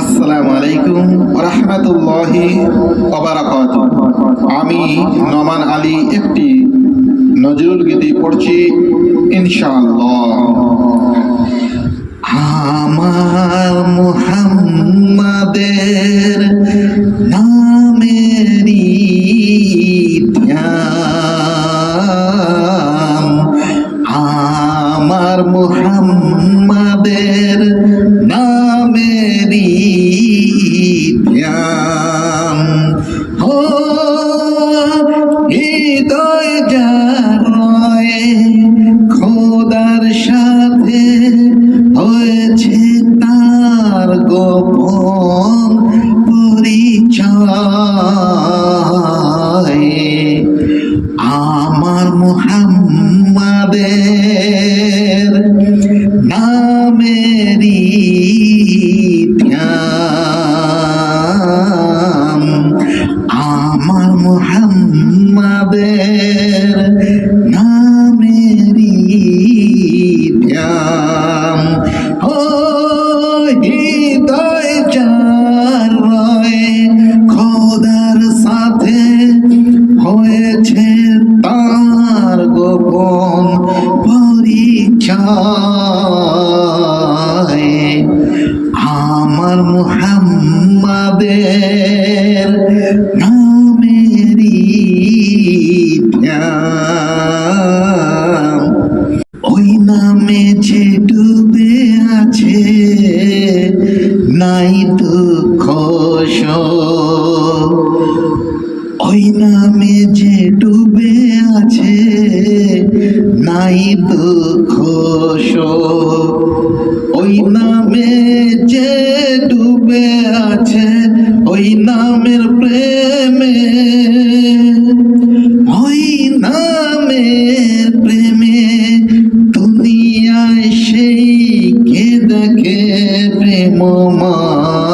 আসসালামু আলাইকুম রহমতুল্লাহি ওবারাকাত আমি নমান আলী একটি নজরুল গীতি পড়ছি, ইনশাআল্লাহ। আমার মুহাম্মাদের ধ্যান আমার মুহাম্মাদের মুহাম্মাদের নামেরি আমার মুহাম্মাদের পরিচয় আমার মুহাম্মাদের ধ্যান ওই নামে যে ডুবে আছে, নাই দুঃখ। ওই নামে যে ডুবে আছে। নাই দুঃখ। ওই নামে যে ডুবে আছে, ওই নামের প্রেমে। ওই নামের প্রেমে দুনিয়ায় সেই কে দেখে প্রেমময়?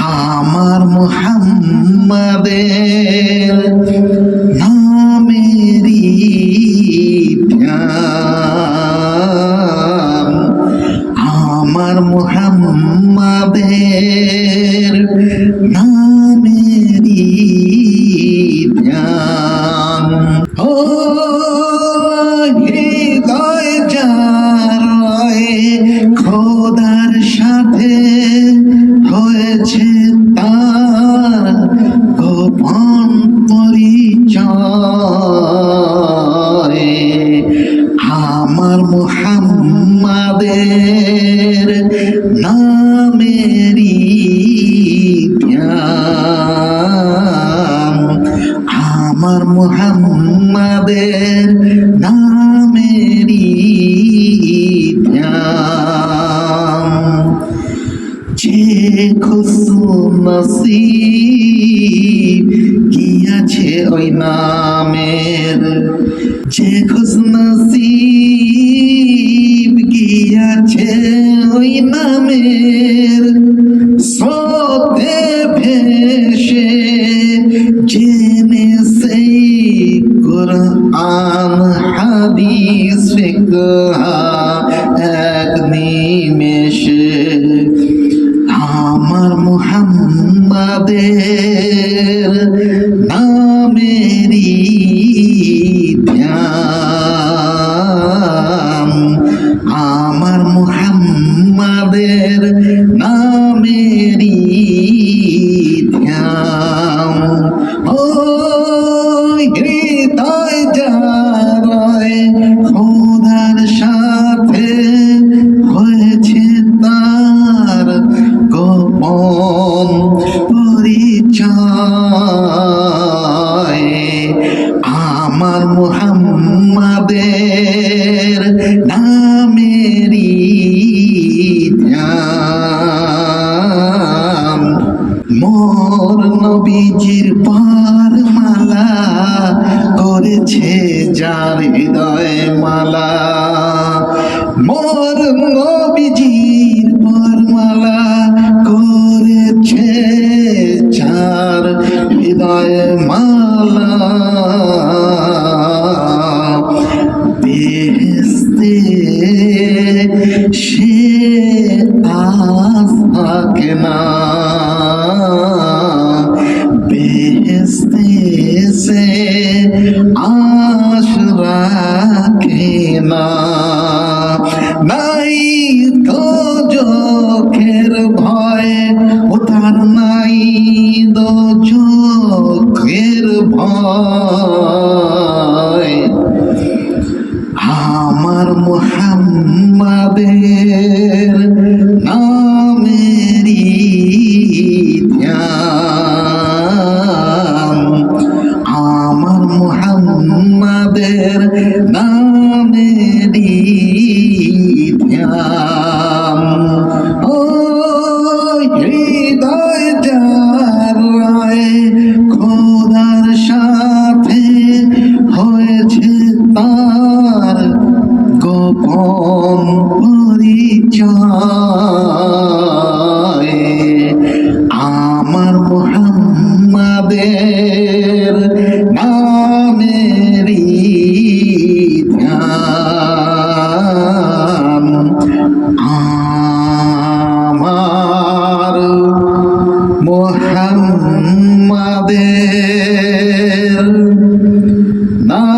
আমার মুহাম্মাদের মুহাম্মাদের নামেরই ধ্যান ও হৃদয় যার খোদার সাথে হয়েছে তার গোপন পরিচয়, আমার মুহাম্মাদের ধ্যান আমার মুহাম্মাদের ধ্যান যে খুশু নসিব আছে ওই নামের। যে খুশ নসিব মুহাম্মাদের মুহাম্মাদের ধ্যান মোর নবীজির পার মালা করেছে যার হৃদয় মালা। মোর নবীজির পার মালা করেছে যার হৃদয় মালা। মোহাম্মদের নামেরই ধ্যান আমার মোহাম্মদের নামেরই ধ্যান মোহাম্মদের নামেরই ধ্যান। আমার মোহাম্মদের নামের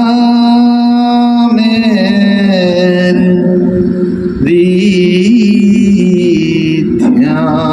ধ্যান।